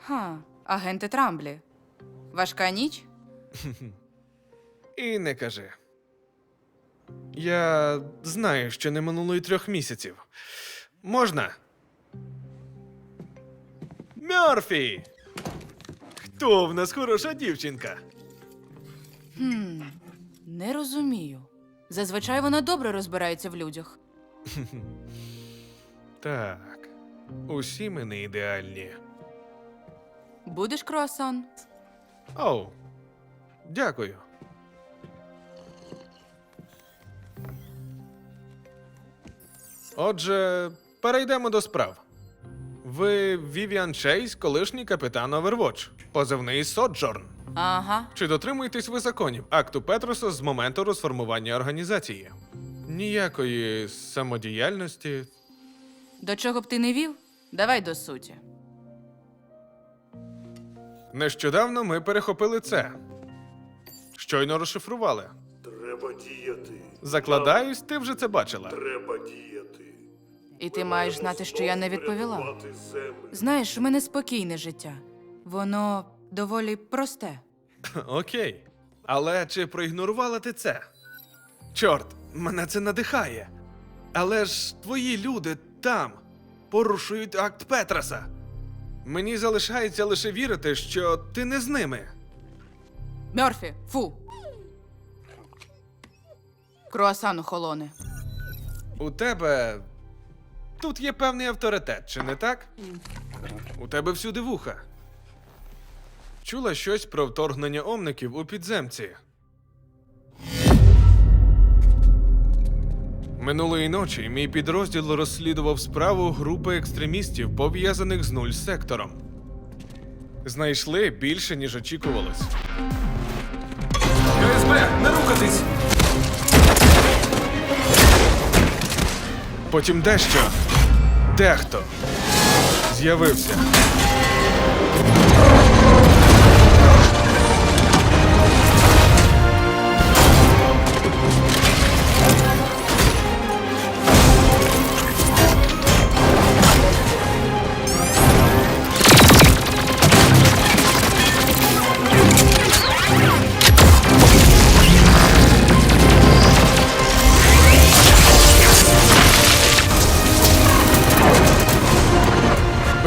Ха, агенти Трамблі. Важка ніч? І не кажи. Я знаю, що не минуло й трьох місяців. Можна? Мерфі. Хто в нас хороша дівчинка? Хм, не розумію. Зазвичай вона добре розбирається в людях. Так, усі ми не ідеальні. Будеш круасан? Оу, дякую. Отже, перейдемо до справ. Ви Вівіан Чейз, колишній капітан Overwatch, позивний Соджорн. Ага. Чи дотримуєтесь ви законів акту Петроса з моменту розформування організації? Ніякої самодіяльності. До чого б ти не вів? Давай до суті. Нещодавно ми перехопили це. Щойно розшифрували. Треба діяти. Закладаюсь, ти вже це бачила. Треба діяти. І ти маєш знати, що я не відповіла. Землю. Знаєш, у мене спокійне життя. Воно доволі просте. Окей. Але чи проігнорувала ти це? Чорт, мене це надихає. Але ж твої люди там порушують акт Петраса. Мені залишається лише вірити, що ти не з ними. Мьорфі, фу. Круасан охолоне. У тебе тут є певний авторитет, чи не так? У тебе всюди вуха. Чула щось про вторгнення омників у підземці. Минулої ночі мій підрозділ розслідував справу групи екстремістів, пов'язаних з нуль сектором. Знайшли більше, ніж очікувалось. КСБ, не рухатись! Потім дещо. Дехто з'явився.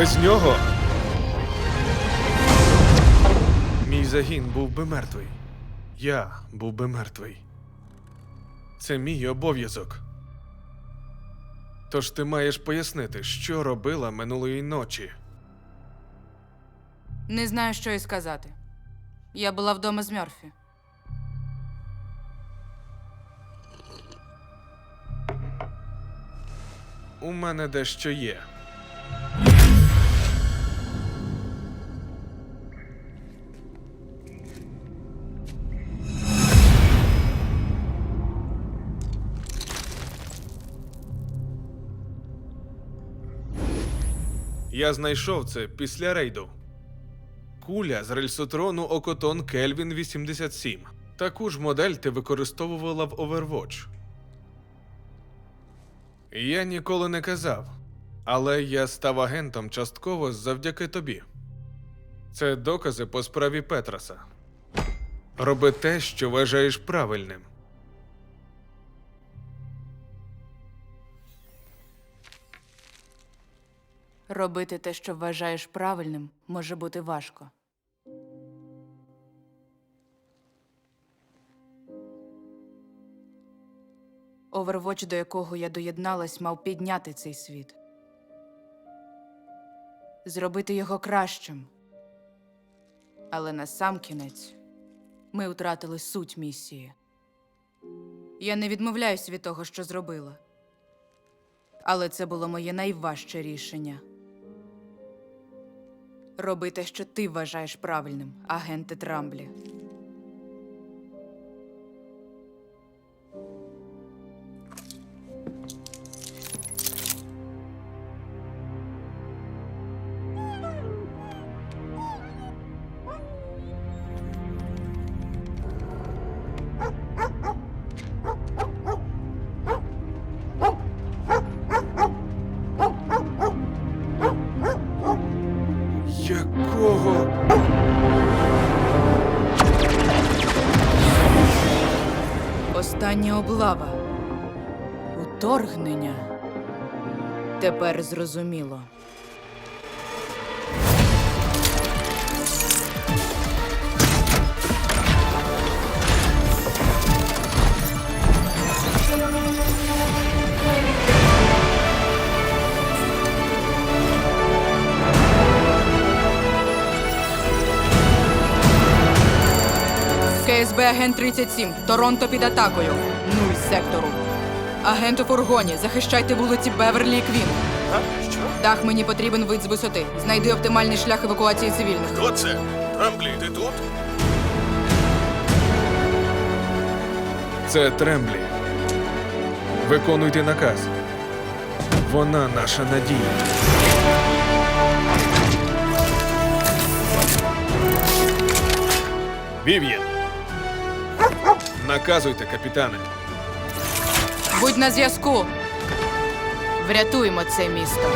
Без нього. Мій загін був би мертвий. Я був би мертвий. Це мій обов'язок. Тож ти маєш пояснити, що робила минулої ночі. Не знаю, що й сказати. Я була вдома з Мьорфі. У мене дещо є. Я знайшов це після рейду. Куля з рельсотрону Окотон Кельвін 87. Таку ж модель ти використовувала в Overwatch. Я ніколи не казав, але я став агентом частково завдяки тобі. Це докази по справі Петраса. Роби те, що вважаєш правильним. Робити те, що вважаєш правильним, може бути важко. Овервоч, до якого я доєдналась, мав підняти цей світ. Зробити його кращим. Але насамкінець ми втратили суть місії. Я не відмовляюсь від того, що зробила. Але це було моє найважче рішення. Роби те, що ти вважаєш правильним, агенти Трамблі. Остання облава. Уторгнення. Тепер зрозуміло. КСБ агент 37. Торонто під атакою. Нуль сектору. Агент у фургоні. Захищайте вулиці Беверлі і Квін. А? Що? Дах мені потрібен вид з висоти. Знайди оптимальний шлях евакуації цивільних. Хто це? Трамблі, ти тут? Це Тремблі. Виконуйте наказ. Вона наша надія. Вів'єн. Наказуйте, капітане. Будь на зв'язку. Врятуємо це місто.